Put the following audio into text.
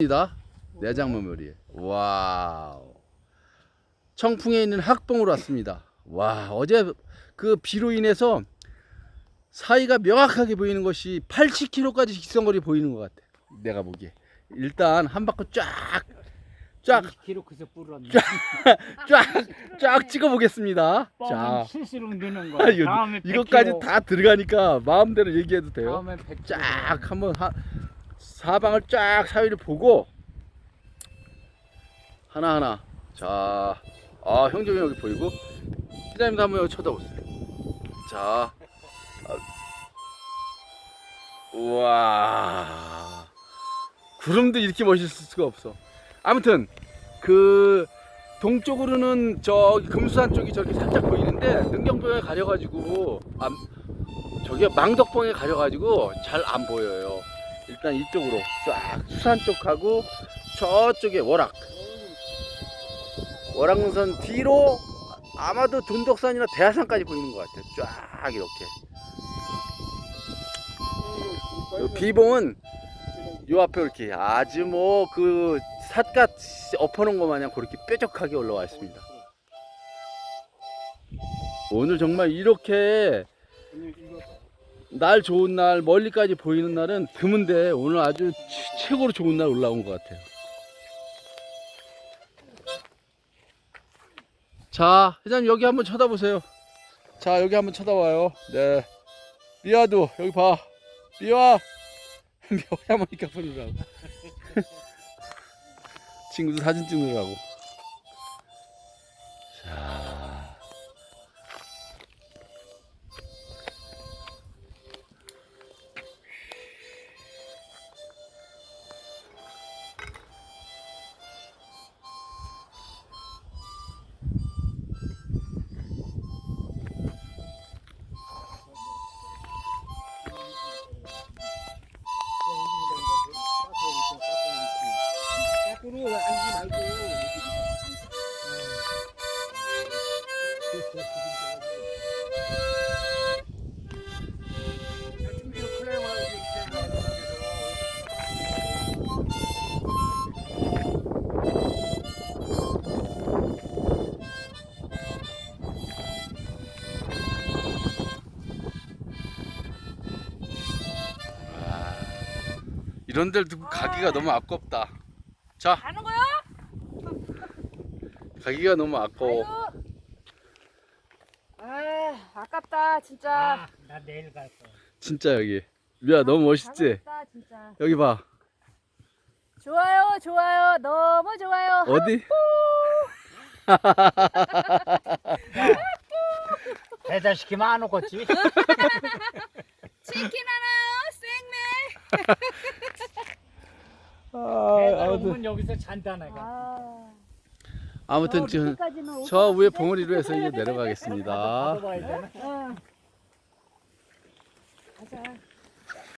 입니다. 내장 메모리. 와우. 청풍에 있는 학봉으로 왔습니다. 와, 어제 그 비로 인해서 사이가 명확하게 보이는 것이 80km까지 직선거리 보이는 것 같아. 내가 보기에. 일단 한 바퀴 쫙, 쫙, 20kg 그서 뿌렸네. 쫙, 쫙 찍어 보겠습니다. 자, 뻥은 실수로 넣는 거. 아, 다음에 이것까지 100kg, 다 들어가니까 마음대로 얘기해도 돼요. 다음에 100kg. 쫙 한번 하, 사방을 쫙 사이를 보고 하나 하나 자, 아 형제님 여기 보이고 기자님도 한번 여기 쳐다보세요. 자, 아, 우와 구름도 이렇게 멋있을 수가 없어. 아무튼 그 동쪽으로는 저 금수산 쪽이 저렇게 살짝 보이는데 능경봉에 가려가지고 아, 저기 망덕봉에 가려가지고 잘 안 보여요. 일단 이쪽으로 쫙 수산 쪽하고 저쪽에 월악 월악산 뒤로 아마도 돈덕산이나 대하산까지 보이는 것 같아요. 쫙 이렇게. 요 비봉은 요 앞에 이렇게 아주 뭐 그 삿갓 엎어놓은 것 마냥 그렇게 뾰족하게 올라와 있습니다. 오늘 정말 이렇게 날 좋은 날 멀리까지 보이는 날은 드문데 오늘 아주 최- 최고로 좋은 날 올라온 것 같아요. 자, 회장님 여기 한번 쳐다보세요. 자, 여기 한번 쳐다봐요. 네. 미아도 여기 봐. 미아. 미아 하모니카 부르라고. 친구들 사진 찍느라고. 거꾸로 앉지 말고. 아, 이런 데를 두고 가기가 너무 아깝다. 자, 가는 거야? 가기가 너무 아까워. 아, 아깝다 진짜. 아, 나 내일 갈 거야. 진짜 여기. 미아 너무 멋있지? 아깝다 진짜. 여기 봐. 좋아요, 좋아요, 너무 좋아요. 어디? 배달시키면 안 오겠지? 치킨 하나요, 생맥. 아, 아무튼 오면 여기서 잔다 내가. 아, 아무튼 저 지금 저것 위에? 봉우리로 해서 이제 내려가겠습니다. 가봐야 되나? 어. 가자.